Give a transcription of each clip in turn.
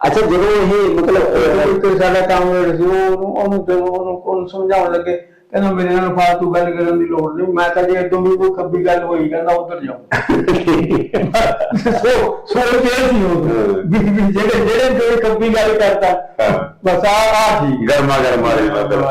ਅੱਛਾ ਜਦੋਂ ਇਹ ਮਤਲਬ ਸਾਡਾ ਕੰਮ ਉਹਨੂੰ ਉਹਨੂੰ ਜਦੋਂ ਉਹਨੂੰ ਉਹਨੂੰ ਸਮਝਾਉਣ ਲੱਗੇ? ਕਹਿੰਦਾ ਮੇਰੇ ਨਾਲ ਫਾਲਤੂ ਗੱਲ ਕਰਨ ਦੀ ਲੋੜ ਨਹੀਂ। ਮੈਂ ਤਾਂ ਜੇ ਇਦੋਂ ਵੀ ਕੋਈ ਖੱਬੀ ਗੱਲ ਹੋਈ ਕਹਿੰਦਾ ਉਧਰ ਜਾਓ। ਸੋ ਸੋ ਇਹ ਸੀ ਉਹ। ਵੀ ਵੀ ਜਿਹੜੇ ਜਿਹੜੇ ਕੋਈ ਖੱਬੀ ਗੱਲ ਕਰਦਾ ਬਸ ਆ ਆ ਠੀਕ। ਗਰਮਾ ਗਰਮਾ ਦੇ ਮਤਲਬ।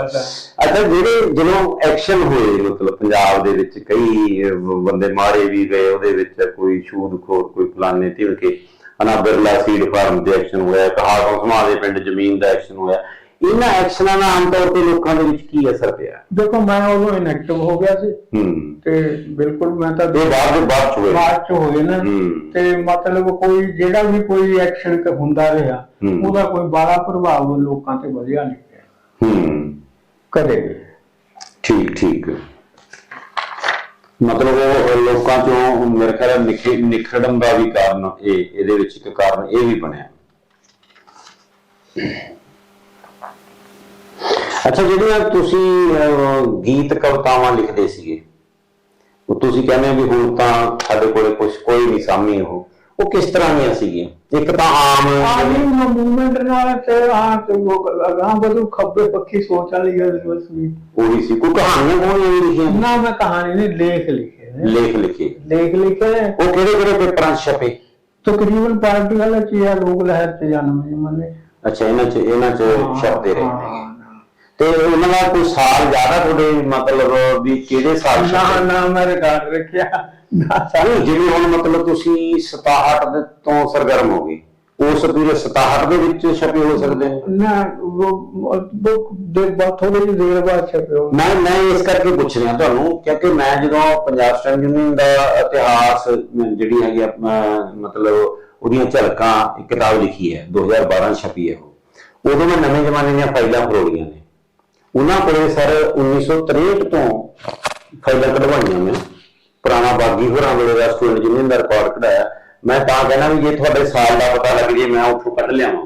ਅੱਛਾ ਜਿਹੜੇ ਜਦੋਂ ਐਕਸ਼ਨ ਹੋਏ ਮਤਲਬ ਪੰਜਾਬ ਦੇ ਵਿੱਚ ਕਈ ਬੰਦੇ ਮਾਰੇ ਵੀ ਗਏ ਉਹਦੇ ਵਿੱਚ ਕੋਈ ਸ਼ੂਦਖੋਰ ਕੋਈ ਫਲਾਣੇ ਧਿਲਕੇ ਅਨਾਬਰਲਾ ਸੀਡ ਫਾਰਮ ਤੇ ਐਕਸ਼ਨ ਹੋਇਆ ਕਹਾਤੋਂ ਸਮਾ ਦੇ ਪਿੰਡ ਜ਼ਮੀਨ ਦਾ ਐਕਸ਼ਨ ਹੋਇਆ। ਇਹਨਾਂ ਐਕਸ਼ਨਾਂ ਦਾ ਆਮ ਤੌਰ ਤੇ ਲੋਕਾਂ ਦੇ ਵਿੱਚ ਕੀ ਅਸਰ ਪਿਆ? ਦੇਖੋ ਮੈਂ ਉਦੋਂ ਇਨੈਕਟਿਵ ਹੋ ਗਿਆ ਸੀ। ਹੂੰ। ਤੇ ਬਿਲਕੁਲ ਮੈਂ ਤਾਂ ਇਹ ਬਾਅਦ ਦੇ ਬਾਅਦ ਚ ਹੋਏ ਬਾਅਦ ਚ ਹੋਏ ਨਾ। ਹੂੰ। ਤੇ ਮਤਲਬ ਕੋਈ ਜਿਹੜਾ ਵੀ ਕੋਈ ਐਕਸ਼ਨ ਹੁੰਦਾ ਰਿਹਾ ਹੂੰ। ਉਹਦਾ ਕੋਈ ਬਾਹਲਾ ਪ੍ਰਭਾਵ ਲੋਕਾਂ ਤੇ ਵਧਿਆ ਨਹੀਂ ਹੂੰ। ਕਦੇ ਠੀਕ ਠੀਕ। ਮਤਲਬ ਉਹ ਲੋਕਾਂ ਚੋਂ ਮੇਰੇ ਖਿਆਲ ਨਿਖੜਨ ਦਾ ਵੀ ਕਾਰਨ ਇਹ ਇਹਦੇ ਵਿੱਚ ਇੱਕ ਕਾਰਨ ਇਹ ਵੀ ਬਣਿਆ। ਅੱਛਾ ਜਿਹੜੀਆਂ ਤੁਸੀਂ ਗੀਤ ਕਵਿਤਾਵਾਂ ਲਿਖਦੇ ਸੀਗੇ ਉਹ ਤੁਸੀਂ ਕਹਿੰਦੇ ਹੋ ਵੀ ਹੁਣ ਤਾਂ ਸਾਡੇ ਕੋਲੇ ਕੁਝ ਕੋਈ ਨਹੀਂ ਸਾਹਮਣੇ ਉਹ ਉਹ ਕਿਸ ਤਰ੍ਹਾਂ ਦੀਆਂ ਸੀਗੀਆਂ? ਇੱਕ ਤਾਂ ਆਮ ਆਹੀ ਮੂਵਮੈਂਟ ਨਾਲ ਤੇ ਆ ਤੇ ਲੋਕ ਅਗਾਂ ਬਦੂ ਖੱਬੇ ਪੱਖੀ ਸੋਚ ਵਾਲੀ ਗੱਲ ਬਸ ਵੀ ਉਹੀ ਸੀ ਕੋਈ ਕਹਾਣੀਆਂ ਹੋਣੀਆਂ ਵੀ ਲਿਖੀਆਂ? ਨਾ ਮੈਂ ਕਹਾਣੀ ਨਹੀਂ ਲੇਖ ਲਿਖੇ ਨੇ। ਲੇਖ ਲਿਖੇ। ਲੇਖ ਲਿਖੇ ਨੇ। ਉਹ ਕਿਹੜੇ ਕਿਹੜੇ ਪੇਪਰਾਂ ਛਪੇ? ਤਕਰੀਬਨ ਪਾਰਟੀ ਵਾਲਾ ਚ ਜਾਂ ਲੋਕ ਲਹਿਰ ਚ ਜਨਮ ਜੀ ਮੰਨੇ। ਅੱਛਾ ਇਹਨਾਂ 'ਚ ਇਹਨਾਂ 'ਚ ਛਪਦੇ ਰਹੇ ਹਾਂ, ਨੇਗੇ ਤੇ ਉਹਨਾਂ ਦਾ ਕੋਈ ਸਾਲ ਜ਼ਿਆਦਾ ਤੁਹਾਡੇ ਮਤਲਬ ਵੀ ਕਿਹੜੇ ਸਾਲ ਨਾ ਛਪੇ ਨਾ ਮੈਂ ਰਿਕਾਰਡ ਰੱਖਿਆ। ਨਾ। ਜਿਵੇਂ ਹੁਣ ਮਤਲਬ ਤੁਸੀਂ 67 ਦੇ ਤੋਂ ਸਰਗਰਮ ਹੋ ਗਏ ਉਸ ਪੂਰੇ 67 ਦੇ ਵਿੱਚ ਛਪੇ ਹੋ ਸਕਦੇ ਨੇ ਉਹ ਬੁੱਕ ਦੇ ਬਾਅਦ ਥੋੜੀ ਜਿਹੀ ਦੇਰ ਬਾਅਦ ਛਪਿਓ ਮੈਂ ਮੈਂ ਇਸ ਕਰਕੇ ਪੁੱਛ ਰਿਹਾ ਤੁਹਾਨੂੰ ਕਿਉਂਕਿ ਮੈਂ ਜਦੋਂ ਪੰਜਾਬ ਸਟੈਂਡ ਯੂਨੀਅਨ ਦਾ ਇਤਿਹਾਸ ਜਿਹੜੀ ਹੈਗੀ ਮਤਲਬ ਉਹਦੀਆਂ ਝਲਕਾਂ ਇੱਕ ਕਿਤਾਬ ਲਿਖੀ ਹੈ 2012 ਚ ਛਪੀ ਹੈ ਉਹ। ਉਦੋਂ ਮੈਂ ਨਵੇਂ ਜ਼ਮਾਨੇ ਦੀਆਂ ਫਾਈਲਾਂ ਫਰੋਲੀਆਂ ਨੇ। ਉਹਨਾਂ ਕੋਲੇ ਸਰ 1963 ਤੋਂ ਫਾਈਲਾਂ ਕਢਵਾਈਆਂ ਮੈਂ। ਪੁਰਾਣਾ ਬਾਗੀ ਹੋਰਾਂ ਵੇਲੇ ਦਾ ਸਟੂਡੈਂਟ ਦਾ ਰਿਕਾਰਡ ਕਢਾਇਆ। ਮੈਂ ਤਾਂ ਕਹਿਣਾ ਵੀ ਜੇ ਤੁਹਾਡੇ ਸਾਲ ਦਾ ਪਤਾ ਲੱਗ ਜੇ ਮੈਂ ਉੱਥੋਂ ਕੱਢ ਲਿਆਵਾਂ।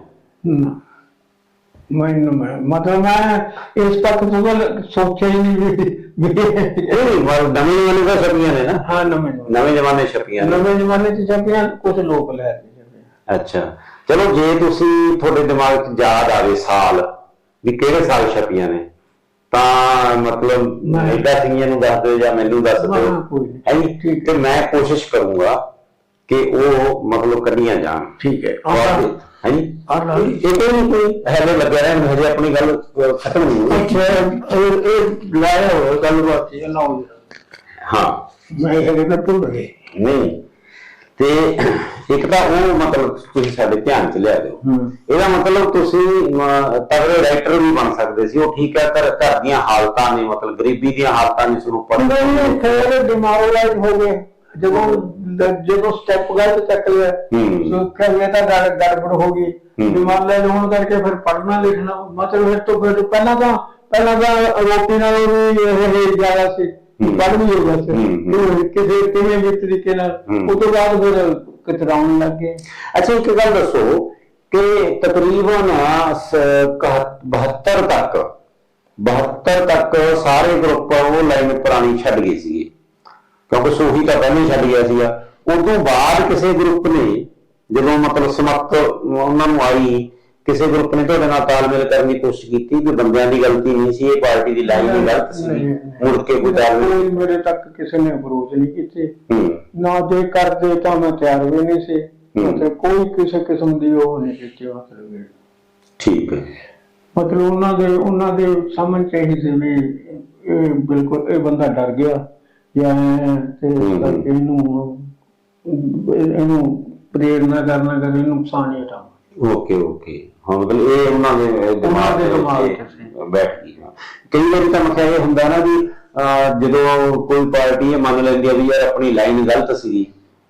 ਮੈਨੂੰ ਮੈਂ ਮਤਲਬ ਮੈਂ ਇਸ ਤੱਕ ਤੋਂ ਸੋਚਿਆ ਹੀ ਨਹੀਂ ਵੀ ਇਹ ਪਰ ਨਵੇਂ ਜ਼ਮਾਨੇ ਦਾ ਛਪੀਆਂ ਨੇ ਨਾ। ਹਾਂ ਨਵੇਂ ਨਵੇਂ ਜ਼ਮਾਨੇ ਛਪੀਆਂ ਨੇ। ਨਵੇਂ ਜ਼ਮਾਨੇ ਚ ਛਪੀਆਂ ਕੁਝ ਲੋਕ ਲੈ ਅੱਛਾ। ਚਲੋ ਜੇ ਤੁਸੀਂ ਤੁਹਾਡੇ ਦਿਮਾਗ 'ਚ ਯਾਦ ਆਵੇ ਸਾਲ ਵੀ ਕਿਹੜੇ ਸਾਲ ਛਪੀਆਂ ਨੇ? ਤਾਂ ਮਤਲਬ ਮੈਂ- ਐਡਾ ਸਿੰਘਾਂ ਨੂੰ ਦੱਸ ਦਿਓ ਜਾਂ ਮੈਨੂੰ ਦੱਸ ਦਿਓ। ਠੀਕ ਤੇ ਮੈਂ ਕੋਸ਼ਿਸ਼ ਕਰੂੰਗਾ ਕਿ ਉਹ ਮਤਲਬ ਕੱਢੀਆਂ ਜਾਣ। ਠੀਕ ਹੈ। ਹੈ ਜੀ ਆਹ ਨਾਲ ਹੀ। ਇਹ ਕੋਈ ਹੈਲੇ ਲੱਗਿਆ ਰਹਿਣ ਹਜੇ ਆਪਣੀ ਗੱਲ ਖਤਮ ਨਹੀਂ ਹੋਈ। ਅੱਛਾ ਇਹ ਇਹ ਲਾਇਆ ਹੋਇਆ ਗੱਲਬਾਤ ਇਹ ਨਾ ਹੋ। ਮੈਂ ਇਹ ਤਾਂ ਭੁੱਲ ਗਏ ਨਹੀਂ। ਤੇ ਇੱਕ ਤਾਂ ਉਹ ਮਤਲਬ ਤੁਸੀਂ ਸਾਡੇ ਧਿਆਨ ਚ ਲਿਆ ਦਿਓ। ਇਹਦਾ ਮਤਲਬ ਤੁਸੀਂ ਤਗੜੇ ਰਾਈਟਰ ਵੀ ਬਣ ਸਕਦੇ ਸੀ। ਉਹ ਠੀਕ ਹੈ ਘਰ ਘਰ ਦੀਆਂ ਹਾਲਤਾਂ ਨੇ ਮਤਲਬ ਗਰੀਬੀ ਦੀਆਂ ਹਾਲਤਾਂ ਨੇ ਪੜ੍ਹਨ ਡਿਮਾਰਲਾਈਜ਼ ਹੋ ਗਏ। ਜਦੋਂ ਜਦੋਂ ਸਟੈਪ ਗਲਤ ਚੱਕ ਲਿਆ ਹੂੰ। ਸੋ ਕਹਿੰਦੇ ਤਾਂ ਗੜ- ਗੜਬੜ ਹੋ ਗਈ। ਹੂੰ। ਡਿਮਾਰਲਾਈਜ਼ ਹੋਣ ਕਰਕੇ ਫਿਰ ਪੜ੍ਹਨਾ ਲਿਖਣਾ ਮਤਲਬ ਫਿਰ ਤੋਂ ਪਹਿਲਾਂ ਤਾਂ ਪਹਿਲਾਂ ਤਾਂ ਰੋਟੀ ਨਾਲ ਵੀ ਇਹ ਜ਼ਿਆਦਾ ਸੀ। ਪੜ੍ਹ ਵੀ ਹੋ ਗਿਆ ਸੀ ਕਿਸੇ ਕਿਵੇਂ ਵੀ ਤਰੀਕੇ ਨਾਲ। ਉਸ ਤੋਂ ਬਾਅਦ ਫਿਰ ਕਤਰਾਉਣ ਲੱਗ ਗਏ। ਅੱਛਾ ਇੱਕ ਗੱਲ ਦੱਸੋ ਕਿ ਤਕਰੀਬਨ ਸ- ਕਹ- 72 ਤੱਕ 72 ਤੱਕ ਸਾਰੇ ਗਰੁੱਪ ਉਹ ਲਾਈਨ ਪੁਰਾਣੀ ਛੱਡ ਗਏ ਸੀਗੇ। ਕਿਉਂਕਿ ਸੋਹੀ ਤਾਂ ਪਹਿਲਾਂ ਹੀ ਛੱਡ ਗਿਆ ਸੀਗਾ। ਉਦੋਂ ਬਾਅਦ ਕਿਸੇ ਗਰੁੱਪ ਨੇ ਜਦੋਂ ਮਤਲਬ ਸਮਾਪਤ ਉਹਨਾਂ ਨੂੰ ਆਈ ਕਿਸੇ ਗਰੁੱਪ ਨੇ ਤੁਹਾਡੇ ਨਾਲ ਤਾਲਮੇਲ ਕਰਨ ਦੀ ਕੋਸ਼ਿਸ਼ ਕੀਤੀ ਵੀ ਬੰਦਿਆਂ ਦੀ ਗਲਤੀ ਨਹੀਂ ਸੀ ਇਹ ਪਾਰਟੀ ਦੀ ਲਾਈਨ ਹੀ ਗਲਤ ਸੀ ਨਹੀਂ, ਮੁੜ ਕੇ ਕੋਈ ਤਾਲਮੇਲ ਕੋਈ ਮੇਰੇ ਤੱਕ ਕਿਸੇ ਨੇ ਅਪਰੋਚ ਨਹੀਂ ਕੀਤੀ। ਹੂੰ। ਨਾ ਜੇ ਕਰਦੇ ਤਾਂ ਮੈਂ ਤਿਆਰ ਵੀ ਨਹੀਂ ਸੀ ਹੂੰ। ਮਤਲਬ ਕੋਈ ਕਿਸੇ ਕਿਸਮ ਦੀ ਉਹ ਨਹੀਂ ਕੀਤੀ ਮਤਲਬ ਇਹ। ਠੀਕ ਹੈ। ਮਤਲਬ ਉਹਨਾਂ ਦੇ ਉਹਨਾਂ ਦੇ ਸਮਝ ਚਾਹੀ ਸੀ ਵੀ ਇਹ ਬਿਲਕੁਲ ਇਹ ਬੰਦਾ ਡਰ ਗਿਆ। ਜਾਂ ਤੇ ਇਸ ਹੂੰ। ਕਰਕੇ ਇਹਨੂੰ ਇਹਨੂੰ ਪ੍ਰੇਰਨਾ ਕਰਨਾ ਕਰ ਇਹਨੂੰ ਨੁਕਸਾਨ ਹੀ ਹਟਾਉਣਾ ਓਕੇ ਓਕੇ। ਹਾਂ ਮਤਲਬ ਇਹ ਉਹਨਾਂ ਦੇ ਦਿਮਾਗ ਦੇ ਦਿਮਾਗ ਵਿੱਚ। ਬੈਠ ਗਈ ਹਾਂ। ਕਈ ਵਾਰੀ ਤਾਂ ਮਤਲਬ ਇਹ ਹੁੰਦਾ ਨਾ ਵੀ ਜਦੋਂ ਕੋਈ ਪਾਰਟੀ ਇਹ ਮੰਨ ਲੈਂਦੀ ਆ ਵੀ ਯਾਰ ਆਪਣੀ ਲਾਈਨ ਗਲਤ ਸੀਗੀ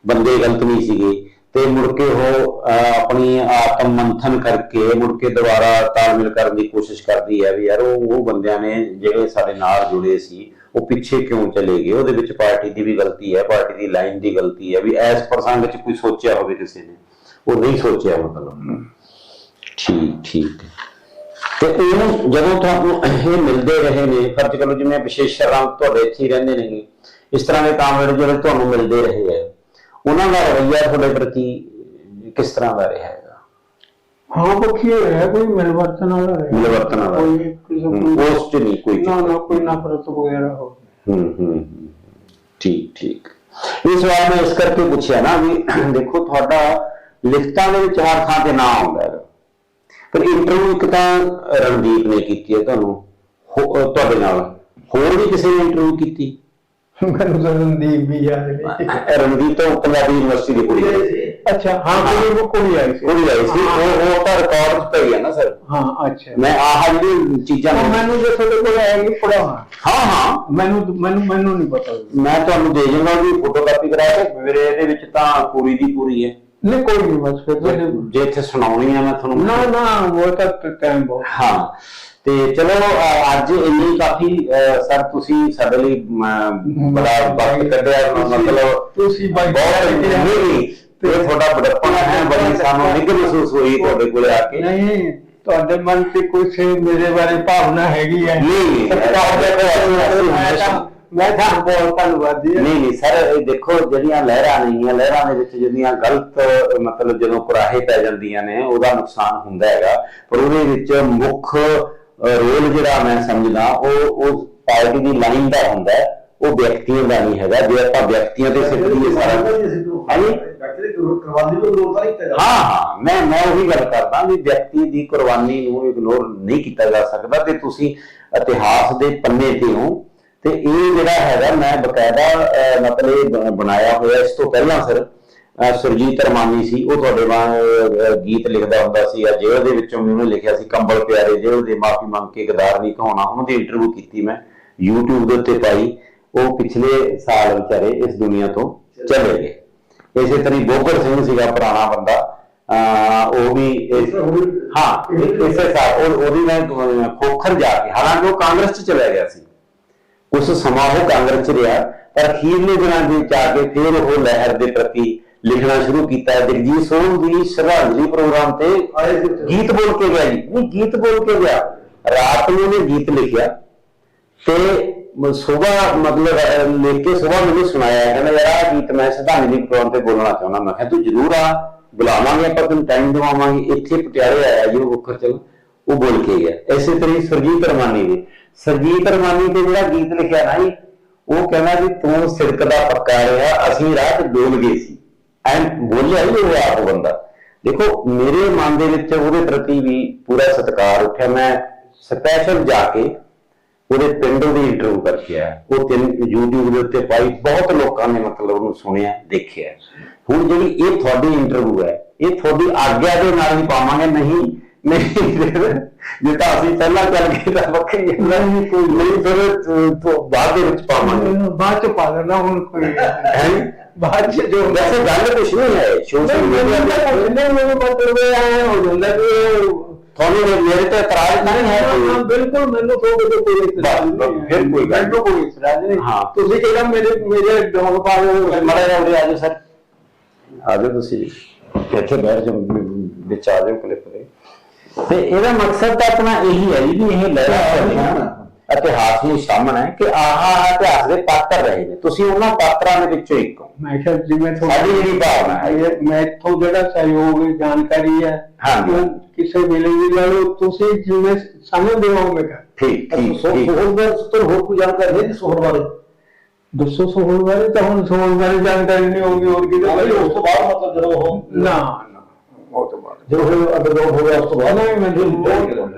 ਬੰਦੇ ਗਲਤ ਨਹੀਂ ਸੀਗੇ ਤੇ ਮੁੜ ਕੇ ਉਹ ਆਪਣੀ ਆਤਮ ਮੰਥਨ ਕਰਕੇ ਮੁੜ ਕੇ ਦੁਬਾਰਾ ਤਾਲਮੇਲ ਕਰਨ ਦੀ ਕੋਸ਼ਿਸ਼ ਕਰਦੀ ਹੈ ਵੀ ਯਾਰ ਉਹ ਉਹ ਬੰਦਿਆਂ ਨੇ ਜਿਹੜੇ ਸਾਡੇ ਨਾਲ ਜੁੜੇ ਸੀ ਉਹ ਪਿੱਛੇ ਕਿਉਂ ਚਲੇ ਗਏ? ਉਹਦੇ ਵਿੱਚ ਪਾਰਟੀ ਦੀ ਵੀ ਗਲਤੀ ਹੈ ਪਾਰਟੀ ਦੀ ਲਾਈਨ ਦੀ ਗਲਤੀ ਹੈ ਵੀ ਇਸ ਪ੍ਰਸੰਗ 'ਚ ਕੋਈ ਸੋਚਿਆ ਹੋਵੇ ਕਿਸੇ ਨੇ? ਉਹ ਨਹੀਂ ਸੋਚਿਆ ਮਤਲਬ। ਠੀਕ ਠੀਕ। ਤੇ ਉਹਨੂੰ ਜਦੋਂ ਤੁਹਾਨੂੰ ਇਹ ਮਿਲਦੇ ਰਹੇ ਨੇ ਫਰਜ਼ ਕਰੋ ਜਿਵੇਂ ਵਿਸ਼ੇਸ਼ ਰਾਮ ਤੁਹਾਡੇ ਇੱਥੇ ਰਹਿੰਦੇ ਨੇਗੇ ਇਸ ਤਰ੍ਹਾਂ ਦੇ ਕਾਮਰੇਡ ਜਿਹੜੇ ਤੁਹਾਨੂੰ ਮਿਲਦੇ ਰਹੇ ਆ ਉਹਨਾਂ ਦਾ ਰਵੱਈਆ ਤੁਹਾਡੇ ਪ੍ਰਤੀ ਕਿਸ ਤਰ੍ਹਾਂ ਦਾ ਰਿਹਾ ਹੈਗਾ? ਹਾਂ ਪੱਖੀ ਹੈ ਕੋਈ ਮਿਲਵਰਤਨ ਵਾਲਾ ਹੈ ਮਿਲਵਰਤਨ ਵਾਲਾ। ਕੋਈ ਕਿਸੇ ਹਮ, ਕੋਈ ਉਸ ਚ ਨਹੀਂ ਕੋਈ ਨਾ ਨਾ ਕੋਈ ਨਫ਼ਰਤ ਵਗੈਰਾ ਹੋ ਹੂੰ ਹੂੰ ਹੂੰ। ਠੀਕ ਠੀਕ। ਇਹ ਸਵਾਲ ਮੈਂ ਇਸ ਕਰਕੇ ਪੁੱਛਿਆ ਨਾ ਵੀ ਦੇਖੋ ਤੁਹਾਡਾ ਲਿਖਤਾਂ ਦੇ ਵਿੱਚ ਹਰ ਥਾਂ ਤੇ ਨਾਂ ਆਉਂਦਾ ਹੈ ਪਰ ਇੰਟਰਵਿਊ ਇੱਕ ਤਾਂ ਰਣਦੀਪ ਨੇ ਕੀਤੀ ਹੈ ਤੁਹਾਨੂੰ ਹੋ- ਤੁਹਾਡੇ ਨਾਲ। ਹੋਰ ਵੀ ਕਿਸੇ ਨੇ ਇੰਟਰਵਿਊ ਕੀਤੀ? ਮੈਨੂੰ ਤਾਂ ਰਣਦੀਪ ਵੀ ਯਾਦ ਨਹੀਂ। ਰਣਦੀਪ ਤਾਂ ਪੰਜਾਬੀ ਯੂਨੀਵਰਸਿਟੀ ਦੀ ਕੁੜੀ ਹੈ। ਅੱਛਾ ਹਾਂ ਕੋਈ ਉਹ ਕੁੜੀ ਆਈ ਸੀ। ਕੁੜੀ ਆਈ ਸੀ। ਉਹ ਉਹ ਤਾਂ ਰਿਕਾਰਡ ਪੈ ਗਿਆ ਨਾ ਸਰ। ਹਾਂ ਅੱਛਾ। ਮੈਂ ਆਹ ਜਿਹੜੀ ਚੀਜ਼ਾਂ ਮੈਨੂੰ ਜੇ ਤੁਹਾਡੇ ਕੋਲ ਆਏਗੀ ਪੜਾਉਣਾ ਹਾਂ ਹਾਂ। ਮੈਨੂੰ ਮੈਨੂੰ ਮੈਨੂੰ ਨਹੀਂ ਪਤਾ। ਮੈਂ ਤੁਹਾਨੂੰ ਦੇ ਜਾਵਾਂਗਾ ਫੋਟੋਕਾਪੀ ਕਰਾ ਕੇ ਮੇਰੇ ਇਹਦੇ ਵਿੱਚ ਤਾਂ ਪੂਰੀ ਦੀ ਪੂਰੀ ਹੈ। ਨਹੀਂ ਕੋਈ ਨਹੀਂ ਬਸ ਫਿਰ ਜੇ ਇੱਥੇ ਸੁਣਾਉਣੀ ਆ ਮੈਂ ਤੁਹਾਨੂੰ ਨਾ ਨਾ ਉਹ ਤਾਂ ਟਾਈਮ ਬਹੁਤ ਹਾਂ ਤੇ ਚਲੋ ਅ, ਅੱਜ ਇੰਨੀ ਕਾਫੀ ਅ, ਸਰ ਤੁਸੀਂ ਸਾਡੇ ਲਈ ਬੜਾ ਵਕਤ ਕੱਢਿਆ ਮਤਲਬ ਤੁਸੀਂ ਬਾਈ ਬਹੁਤ ਨਹੀਂ ਨਹੀਂ ਇਹ ਤੁਹਾਡਾ ਬੜਪਨ ਹੈ ਬੜੀ ਸਾਨੂੰ ਨਿੱਘ ਮਹਿਸੂਸ ਹੋਈ ਤੁਹਾਡੇ ਕੋਲੇ ਆ ਕੇ। ਨਹੀਂ ਤੁਹਾਡੇ ਮਨ ਤੇ ਕੁਝ ਮੇਰੇ ਬਾਰੇ ਭਾਵਨਾ ਹੈਗੀ ਹੈ। ਨਹੀਂ, ਦੇ ਕੋਲ ਮੈਂ ਤਾਂ ਮੈਂ ਤਾਂ ਬਹੁਤ ਧੰਨਵਾਦੀ ਹਾਂ ਨਹੀਂ ਨਹੀਂ ਸਰ ਇਹ ਦੇਖੋ ਜਿਹੜੀਆਂ ਲਹਿਰਾਂ ਨੇਗੀਆਂ ਲਹਿਰਾਂ ਦੇ ਵਿੱਚ ਜਿਹੜੀਆਂ ਗਲਤ ਮਤਲਬ ਜਦੋਂ ਕੁਰਾਹੇ ਪੈ ਜਾਂਦੀਆਂ ਨੇ ਉਹਦਾ ਨੁਕਸਾਨ ਹੁੰਦਾ ਹੈਗਾ। ਪਰ ਉਹਦੇ ਵਿੱਚ ਮੁੱਖ ਰੋਲ ਜਿਹੜਾ ਮੈਂ ਸਮਝਦਾ ਉਹ ਉਹ ਪਾਰਟੀ ਦੀ ਲਾਈਨ ਦਾ ਹੁੰਦਾ ਹੈ, ਉਹ ਵਿਅਕਤੀਆਂ ਦਾ ਨਹੀਂ ਹੈਗਾ। ਜੇ ਆਪਾਂ ਵਿਅਕਤੀਆਂ ਤੇ ਦਈਏ ਸਾਰਾ ਹਾਂਜੀ? ਹਾਂ। ਹਾਂ ਮੈਂ ਮੈਂ ਉਹੀ ਗੱਲ ਕਰਦਾ ਵੀ ਵਿਅਕਤੀ ਦੀ ਕੁਰਬਾਨੀ ਨੂੰ ਇਗਨੋਰ ਨਹੀਂ ਕੀਤਾ ਜਾ ਸਕਦਾ। ਤੇ ਤੁਸੀਂ ਇਤਿਹਾਸ ਦੇ ਪੰਨੇ ਤੇ ਹੋ ਤੇ ਇਹ ਜਿਹੜਾ ਹੈਗਾ ਮੈਂ ਬਕਾਇਦਾ ਮਤਲਬ ਬਣਾਇਆ ਹੋਇਆ ਇਸ ਤੋਂ ਪਹਿਲਾਂ ਸਰ ਸੁਰਜੀਤ ਰਮਾਨੀ ਸੀ ਉਹ ਤੁਹਾਡੇ ਵਾਂਗ ਗੀਤ ਲਿਖਦਾ ਹੁੰਦਾ ਸੀ ਆ ਜੇਲ੍ਹ ਦੇ ਵਿੱਚੋਂ ਵੀ ਉਹਨੇ ਲਿਖਿਆ ਸੀ ਕੰਬਲ ਪਿਆਰੇ ਜੇਲ੍ਹ ਦੇ ਮਾਫੀ ਮੰਗ ਕੇ ਗਦਾਰ ਨਹੀਂ ਕਹਾਉਣਾ ਉਹਨਾਂ ਦੀ ਇੰਟਰਵਿਊ ਕੀਤੀ ਮੈਂ YouTube ਦੇ ਉੱਤੇ ਪਾਈ ਉਹ ਪਿਛਲੇ ਸਾਲ ਵਿਚਾਰੇ ਇਸ ਦੁਨੀਆ ਤੋਂ ਚਲੇ ਗਏ। ਇਸੇ ਤਰ੍ਹਾਂ ਹੀ ਬੋਗਰ ਸਿੰਘ ਸੀਗਾ ਪੁਰਾਣਾ ਬੰਦਾ ਉਹ ਵੀ ਹਾਂ ਇਸੇ ਸਾਲ ਉਹ- ਉਹਦੀ ਮੈਂ ਖੋਖਰ ਜਾ ਕੇ ਹਾਲਾਂਕਿ ਉਹ ਕਾਂਗਰਸ ਚ ਚਲਾ ਗਿਆ ਸੀ। ਉਸ ਸਮਾਂ ਉਹ ਕਾਂਗਰਸ ਚ ਰਿਹਾ ਪਰ ਅਖੀਰਲੇ ਦਿਨਾਂ ਦੇ ਵਿੱਚ ਕੇ ਫਿਰ ਉਹ ਲਹਿਰ ਦੇ ਪ੍ਰਤੀ ਲਿਖਣਾ ਸ਼ੁਰੂ ਕੀਤਾ। ਜਗਜੀਤ ਸੋਹਣ ਦੀ ਸ਼ਰਧਾਂਜਲੀ ਪ੍ਰੋਗਰਾਮ ਤੇ ਗੀਤ ਬੋਲ ਕੇ ਗਿਆ ਜੀ। ਨਹੀਂ ਗੀਤ ਬੋਲ ਕੇ ਗਿਆ। ਰਾਤ ਨੂੰ ਉਹਨੇ ਗੀਤ ਲਿਖਿਆ ਤੇ ਸਵੇਰ ਮਤਲਬ ਅਹ, ਲਿਖ ਕੇ ਸਵੇਰ ਮੈਨੂੰ ਸੁਣਾਇਆ। ਕਹਿੰਦਾ ਯਾਰ ਆਹ ਗੀਤ ਮੈਂ ਸ਼ਰਧਾਂਜਲੀ ਪ੍ਰੋਗਰਾਮ ਤੇ ਬੋਲਣਾ ਚਾਹੁੰਦਾ। ਮੈਂ ਕਿਹਾ ਤੂੰ ਜ਼ਰੂਰ ਆ ਬੁਲਾਵਾਂਗੇ ਆਪਾਂ ਤੈਨੂੰ ਟਾਈਮ ਦਵਾਵਾਂਗੇ ਇੱਥੇ ਪਟਿਆਲੇ ਆਇਆ ਜੀ ਉਹ ਮੁਖਰ ਚ ਉਹ ਬੋਲ ਕੇ ਗਿਆ। ਇਸੇ ਤਰ੍ਹਾਂ ਹੀ ਸਰਜੀਤ ਰਮਾਨੀ ਦੇ ਸਰਜੀਤ ਰਮਾਨੀ ਤੇ ਜਿਹੜਾ ਗੀਤ ਲਿਖਿਆ ਨਾ ਜੀ, ਉਹ ਕਹਿੰਦਾ ਵੀ ਤੂੰ ਸਿਰਕ ਦਾ ਪੱਕਾ ਰਿਹਾ, ਅਸੀਂ ਰਾਹ ਡੋਲ ਗਏ ਸੀ। ਐਂ ਬੋਲਿਆ ਹੀ ਉਹ ਆਪ ਬੰਦਾ। ਦੇਖੋ, ਮੇਰੇ ਮਨ ਦੇ ਵਿੱਚ ਉਹਦੇ ਪ੍ਰਤੀ ਵੀ ਪੂਰਾ ਸਤਿਕਾਰ ਉੱਠਿਆ। ਮੈਂ ਸਪੈਸ਼ਲ ਜਾ ਕੇ ਉਹਦੇ ਪਿੰਡ ਉਹਦੀ ਇੰਟਰਵਿਊ ਕਰਕੇ ਆਇਆ। ਉਹ ਤਿੰਨ YouTube ਦੇ ਉੱਤੇ ਪਾਈ, ਬਹੁਤ ਲੋਕਾਂ ਨੇ ਮਤਲਬ ਉਹਨੂੰ ਸੁਣਿਆ, ਦੇਖਿਆ। ਹੁਣ ਜਿਹੜੀ ਇਹ ਤੁਹਾਡੀ ਇੰਟਰਵਿਊ ਹੈ, ਇਹ ਤੁਹਾਡੀ ਆਗਿਆ ਦੇ ਨਾਲ ਹੀ ਪਾਵਾਂਗੇ, ਨਹੀਂ ਨਹੀਂ ਜੇ ਤਾਂ ਅਸੀਂ ਪਹਿਲਾਂ ਚੱਲ ਗਏ ਤਾਂ ਵੱਖਰੀ ਨਹੀਂ ਕੋਈ ਨਹੀਂ ਫਿਰ ਤੋਂ ਬਾਅਦ ਦੇ ਵਿੱਚ ਪਾਵਾਂਗੇ। ਬਾਅਦ ਚ ਪਾ ਦੇਣਾ ਹੁਣ ਕੋਈ ਹੈ? ਬਾਅਦ ਚ ਜੋ ਵੈਸੇ ਗੱਲ ਕੁਛ ਨਹੀਂ ਹੈ ਸੋਸ਼ਲ ਮੀਡੀਆ ਤੇ। ਹੋ ਜਾਂਦਾ ਕਿ ਤੁਹਾਨੂੰ ਮੇਰੇ- ਤੇ ਇਤਰਾਜ਼ ਨਹੀਂ ਹੈ ਬਿਲਕੁਲ ਮੈਨੂੰ ਕੋਈ ਕੋਈ ਕੋਈ ਇਤਰਾਜ਼ ਬਸ, ਨਹੀਂ। ਫਿਰ ਕੋਈ ਗੱਲ ਮੈਨੂੰ ਕੋਈ ਇਤਰਾਜ਼ ਨਹੀਂ। ਹਾਂ। ਤੁਸੀਂ ਕਿਹੜਾ ਮੇਰੇ ਮੇਰੇ ਡੋਗ ਪਾ ਰਹੇ ਮੜਾ ਜਾ ਉਰੇ ਆ ਜਾਓ ਸਰ। ਆ ਜਾਓ ਤੁਸੀਂ। ਇੱਥੇ ਬੈਠ ਜਾਓ ਵਿ- ਵਿੱਚ ਆ ਜਾਓ ਕਲਿੱਪ ਦੇ ਤੇ ਇਹਦਾ ਮਕਸਦ ਤਾਂ ਆਪਣਾ ਇਹੀ ਹੈ ਜੀ ਵੀ ਇਹ ਲਹਿਰਾ ਇਤਿਹਾਸ ਨੂੰ ਸਾਹਮਣਾ ਹੈ ਕਿ ਆਹ ਇਤਿਹਾਸ ਦੇ ਪਾਤਰ ਰਹੇ ਨੇ। ਤੁਸੀਂ ਉਹਨਾਂ ਪਾਤਰਾਂ ਦੇ ਵਿੱਚੋਂ ਇੱਕ ਹੋ। ਮੈਂ ਕਿਹਾ ਜਿਵੇਂ ਸਾਡੀ ਜਿਹੜੀ ਭਾਵਨਾ ਹੈ। ਇਹ ਮੈਥੋਂ ਜਿਹੜਾ ਸਹਿਯੋਗ ਹੈ, ਜਾਣਕਾਰੀ ਹੈ। ਉਹ ਕਿਸੇ ਵੇਲੇ ਵੀ ਲੈ ਲਓ। ਤੁਸੀਂ ਜਿਵੇਂ ਸਮਝਦੇ ਹੋ ਮੈਂ ਕਿਹਾ। ਠੀਕ ਠੀਕ ਸੋ- ਠੀਕ। ਸੋਹਣ ਦਾ ਤੋਂ ਹੋਰ ਕੋਈ ਜਾਣਕਾਰੀ ਹੈ ਜੀ ਸੋਹਣ ਬਾਰੇ। ਦੱਸੋ ਸੋਹਣ ਬਾਰੇ ਤਾਂ ਹੁਣ ਸੋਹਣ ਬਾਰੇ ਜਾਣਕਾਰੀ ਨਹੀਂ ਹੋਊਗੀ ਹੋਰ ਕੀ ਉਸ ਤੋਂ ਬਾਅਦ ਮਤਲਬ ਜਦੋਂ ਉਹ ਨਾ। ਨਾ ਉਹ ਤੋਂ ਬਾਅਦ ਜਦੋਂ ਉਹ ਅੰਡਰਗਰਾਉਂਡ ਹੋ ਗਿਆ ਉਸ ਤੋਂ ਬਾਅਦ ਨਹੀਂ ਮੈਨੂੰ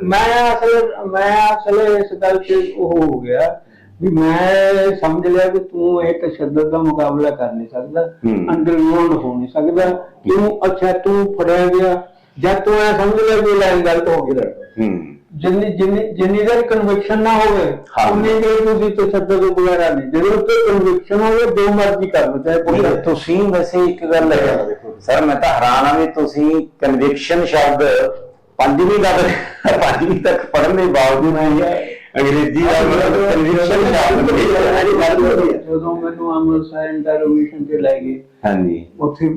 ਮੈਂ ਅਸਲ ਮੈਂ ਅਸਲ ਇਸ ਗੱਲ ਤੇ ਉਹ ਹੋ ਗਿਆ ਵੀ ਮੈਂ ਸਮਝ ਲਿਆ ਕਿ ਤੂੰ ਇਹ ਤਸ਼ੱਦਦ ਦਾ ਮੁਕਾਬਲਾ ਕਰ ਨਹੀਂ ਸਕਦਾ ਹੂੰ। ਅੰਡਰਗਰਾਉਂਡ ਹੋ ਨਹੀਂ ਸਕਦਾ। ਤੂੰ ਅੱਛਾ ਤੂੰ ਫੜਿਆ ਗਿਆ। ਜਦ ਤੂੰ ਇਹ ਸਮਝ ਲਿਆ ਕਿ ਲਾਈਨ ਗਲਤ ਹੋ ਗਈ ਹੂੰ। ਜਿੰਨੀ ਜਿੰਨੀ ਜਿੰਨੀ ਦੇਰ ਕਨਵਿਕਸ਼ਨ ਨਾ ਹੋਵੇ ਹਾਂ। ਉਨੀ ਦੇਰ ਤੁਸੀਂ ਤਸ਼ੱਦਦ ਵਗੈਰਾ ਨਹੀਂ। ਜਦੋਂ ਉੱਤੇ ਕਨਵਿਕਸ਼ਨ ਹੋਵੇ ਜੋ ਮਰਜ਼ੀ ਕਰ ਲਓ ਚਾਹੇ ਪੁੱਛ ਤੁਸੀਂ ਵੈਸੇ ਇੱਕ ਗੱਲ ਹੈ। ਸਰ ਮੈਂ ਤਾਂ ਹੈਰਾਨ ਆ ਵੀ ਤੁਸੀਂ ਕਨਵਿਕਸ਼ਨ ਸ਼ਬਦ ਪੰਜਵੀਂ ਤੱਕ ਪੰਜਵੀਂ ਤੱਕ ਪੜ੍ਹਨ ਦੇ ਬਾਵਜੂਦ ਵੀ ਅੰਗਰੇਜ਼ੀ ਦਾ ਮਤਲਬ ਕਨਵਿਕਸ਼ਨ ਸ਼ਬਦ ਹੈ। ਜੀ ਗੱਲ ਹੋ ਰਹੀ ਜਦੋਂ ਮੈਨੂੰ ਅੰਮ੍ਰਿਤਸਰ ਇੰਟਰੋਗੇਸ਼ਨ ਤੇ ਲੈ ਗਏ ਹਾਂਜੀ। ਉੱਥੇ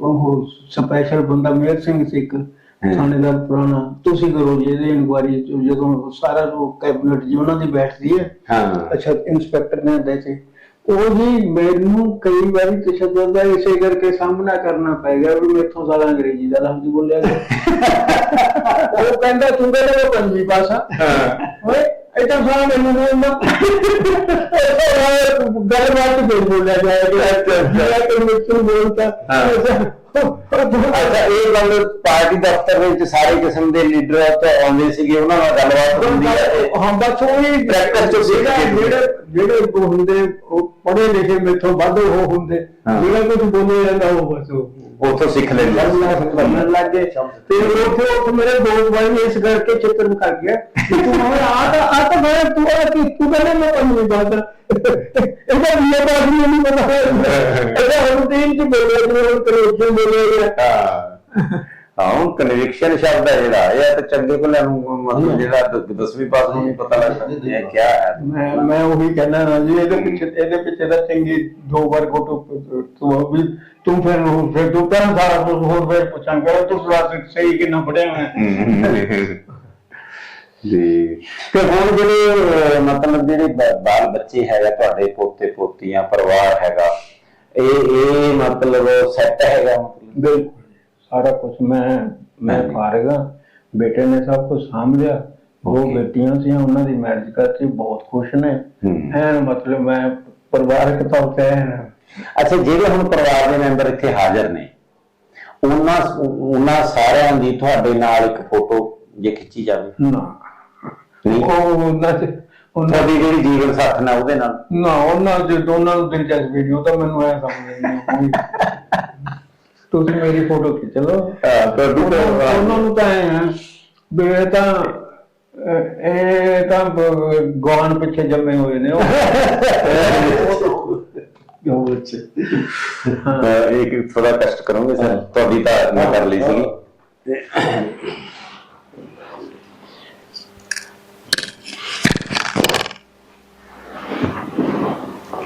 ਉਹ ਸਪੈਸ਼ਲ ਬੰਦਾ ਮੇਰ ਸਿੰਘ ਸੀ ਇੱਕ। ਥਾਣੇਦਾਰ ਪੁਰਾਣਾ। ਤੁਸੀਂ ਕਰੋ ਜੀ ਇਹਦੇ ਇਨਕੁਆਰੀ ਜਦੋਂ ਸਾਰਾ ਉਹ ਕੈਬਨਿਟ ਜੀ ਉਹਨਾਂ ਦੀ ਬੈਠਦੀ ਹੈ। ਹਾਂ। ਅੱਛਾ ਇੰਸਪੈਕਟਰ ਨੇ ਦੇ ਉਹ ਜੀ ਮੈਨੂੰ ਕਈ ਵਾਰੀ ਤਸ਼ੱਦਦ ਦਾ ਇਸੇ ਕਰਕੇ ਸਾਹਮਣਾ ਕਰਨਾ ਪੈ ਗਿਆ ਵੀ ਮੈਥੋਂ ਸਾਲਾ ਅੰਗਰੇਜ਼ੀ ਦਾ ਲਫ਼ਜ਼ ਬੋਲਿਆ ਗਿਆ। ਉਹ ਕਹਿੰਦਾ ਤੂੰ ਕਹਿੰਦਾ ਉਹ ਪੰਜਵੀਂ ਪਾਸਾ ਓਏ ਇਦਾਂ ਸਾਲਾ ਮੈਨੂੰ ਬੋਲਦਾ ਗੱਲਬਾਤ ਤੇ ਬੋਲਿਆ ਜਾਏਗਾ ਮੈਂ ਕਿ ਮੈਨੂੰ ਬੋਲਦਾ। ਅੱਛਾ ਇਹ ਗੱਲ ਪਾਰਟੀ ਦਫ਼ਤਰ ਵਿੱਚ ਸਾਰੇ ਕਿਸਮ ਦੇ ਲੀਡਰ ਤੇ ਆਉਂਦੇ ਸੀਗੇ ਉਹਨਾਂ ਨਾਲ ਗੱਲਬਾਤ ਹੁੰਦੀ ਹੈ ਤੇ ਹਾਂ ਬਸ ਉਹੀ Practice ਚੋਂ ਸਿੱਖ ਕੇ ਜਿਹੜੇ ਜਿਹੜੇ ਉਹ ਹੁੰਦੇ ਉਹ ਪੜ੍ਹੇ ਲਿਖੇ ਮੇਥੋਂ ਵੱਧ ਉਹ ਹੁੰਦੇ ਹਾਂ। ਜਿਹੜਾ ਕੁਝ ਬੋਲੇ ਜਾਂਦਾ ਉਹ ਬਸ ਉਹ। ਉੱਥੋਂ ਸਿੱਖ ਲੈਂਦੇ। ਬੰਨਣ ਲੱਗ ਗਏ। ਤੇ ਉੱਥੇ ਉੱਥੇ ਮੇਰੇ ਦੋਸਤ ਭਾਈ ਇਸ ਕਰਕੇ ਚੱਕਰ ਕਰ ਗਿਆ ਕਿ ਤੂੰ ਮੈਂ ਆ ਤਾਂ ਆ ਤਾਂ ਮੈਂ ਤੂੰ ਆ ਕਿ ਤੂੰ ਕਹਿੰਦਾ ਮੈਂ ਇਹਦਾ ਵੀ ਬਾਤ ਨਹੀਂ ਪਤਾ। ਇਹਦਾ ਹੁਣ ਤੀਨ ਚ ਬੋਲਿਆ ਜਿਵੇਂ ਹੁਣ ਕਲੋਜਨ ਬੋਲਿਆ ਹਾਂ। ਹਾਂ ਕਨਵਿਕਸ਼ਨ ਸ਼ਬਦ ਹੈ ਜਿਹੜਾ ਇਹ ਤਾਂ ਚੰਗੇ ਭਲੇ ਨੂੰ ਮਤਲਬ ਜਿਹੜਾ ਦ- ਦਸਵੀਂ ਪਾਸ ਨੂੰ ਵੀ ਪਤਾ ਲੱਗਦਾ। ਇਹ ਕੀ ਹੈ? ਮੈਂ ਮੈਂ ਉਹੀ ਕਹਿਣਾ ਨਾ ਜੀ ਇਹਦੇ ਪਿੱਛੇ ਇਹਦੇ ਪਿੱਛੇ ਦਾ ਚੰਗੀ ਦੋ ਵਾਰ ਫੋਟੋ ਤੂੰ ਵੀ ਤੂੰ ਫਿਰ ਉਹ- ਫਿਰ ਤੂੰ ਕਹਿਣਾ ਸਾਰਾ ਹੋਰ ਫਿਰ ਪੁੱਛਾਂਗਾ ਤੂੰ ਸਵਾਸ ਸਹੀ ਕਿੰਨਾ ਪੜਿਆ ਹੋਇਆ। ਜੀ। ਤੇ ਹੁਣ ਜਿਹੜੇ ਮਤਲਬ ਜਿਹੜੇ ਬਾਲ ਬੱਚੇ ਹੈਗਾ ਤੁਹਾਡੇ ਪੋਤੇ ਪੋਤੀਆਂ ਪਰਿਵਾਰ ਹੈਗਾ ਇਹ ਇਹ ਮਤਲਬ ਸੈੱਟ ਹੈਗਾ? ਬਿਲਕੁਲ ਸਾਰਾ ਕੁਝ ਮੈਂ ਮੈਂ। ਫਾਰਗ ਬੇਟੇ ਨੇ ਸਭ ਕੁਝ ਸਾਂਭ ਲਿਆ। Okay. ਬੇਟੀਆਂ ਸੀ ਉਹਨਾਂ ਦੀ ਮੈਰਿਜ ਕਰਤੀ ਬਹੁਤ ਖੁਸ਼ ਨੇ। ਐਨ ਮਤਲਬ ਮੈਂ ਪਰਿਵਾਰਕ ਤੌਰ ਤੇ ਅੱਛਾ ਜਿਹੜੇ ਹੁਣ ਪਰਿਵਾਰ ਦੇ ਮੈਂਬਰ ਇੱਥੇ ਹਾਜ਼ਰ ਨੇ ਉਹਨਾਂ ਉਹਨਾਂ ਸਾਰਿਆਂ ਦੀ ਤੁਹਾਡੇ ਨਾਲ ਇੱਕ ਫੋਟੋ ਜੇ ਖਿੱਚੀ ਜਾਵੇ। ਨਾ। ਨਹੀਂ? ਉਹ ਉਹਨਾਂ ਚ ਉਹਨਾਂ ਤੁਹਾਡੀ ਜਿਹੜੀ ਜੀਵਨ ਸਾਥ ਨਾਲ ਉਹਦੇ ਨਾਲ। ਨਾ ਉਹਨਾਂ ਦੇ ਦੋਨਾਂ ਨੂੰ ਦਿਲਚਸਪੀ ਨਹੀਂ ਉਹ ਤਾਂ ਮੈਨੂੰ ਐ ਸਮਝ ਨਹੀਂ ਆਉਂਦੀ ਤੁਸੀਂ ਮੇਰੀ ਫੋਟੋ ਖਿੱਚ ਲਓ। ਹਾਂ, ਤੁਹਾਡੀ ਤਾਂ- ਉਹਨਾਂ ਉਹਨਾਂ ਨੂੰ ਤਾਂ ਐ ਵੀ ਇਹ ਤਾਂ ਅਹ, ਇਹ ਤਾਂ ਬ- ਗਵਾਨ ਪਿੱਛੇ ਜੰਮੇ ਹੋਏ ਨੇ ਉਹ। ਬੱਚੇ ਅਹ ਇੱਕ ਥੋੜਾ ਕਸ਼ਟ ਕਰੋਗੇ ਸਰ? ਤੁਹਾਡੀ ਤਾਂ ਮੈਂ ਕਰ ਲਈ ਸੀਗੀ।